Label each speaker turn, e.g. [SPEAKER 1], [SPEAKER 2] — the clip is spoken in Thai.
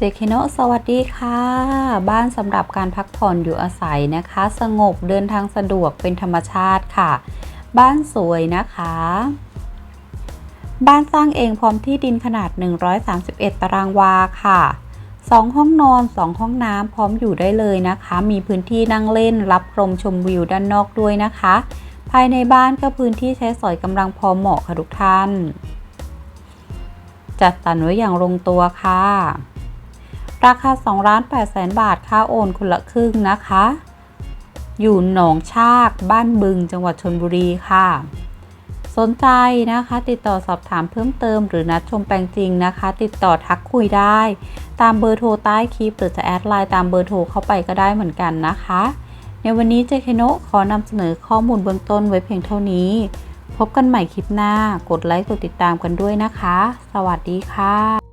[SPEAKER 1] เจคโนสวัสดีค่ะ บ้านสำหรับการพักผ่อนอยู่อาศัยนะคะ สงบเดินทางสะดวกเป็นธรรมชาติค่ะ บ้านสวยนะคะ บ้านสร้างเองพร้อมที่ดินขนาด 131 ตารางวาค่ะ 2 ห้องนอน 2 ห้องน้ำพร้อมอยู่ได้เลยนะคะ มีพื้นที่นั่งเล่นรับลมชมวิวด้านนอกด้วยนะคะ ภายในบ้านก็พื้นที่ใช้สอยกำลังพอเหมาะค่ะทุกท่าน จัดสรรไว้อย่างลงตัวค่ะ ราคา2ล้าน8แสนบาท ค่าโอนคนละครึ่งนะคะ อยู่หนองชากบ้านบึงจังหวัดชนบุรีค่ะ สนใจนะคะ ติดต่อสอบถามเพิ่มเติมหรือนัดชมแปลงจริงนะคะ ติดต่อทักคุยได้ ตามเบอร์โทรใต้คลิปหรือจะแอดไลน์ตามเบอร์โทรเข้าไปก็ได้เหมือนกันนะคะ ในวันนี้เจคโนขอนำเสนอข้อมูลเบื้องต้นไว้เพียงเท่านี้ พบกันใหม่คลิปหน้า กดไลค์กดติดตามกันด้วยนะคะ สวัสดีค่ะ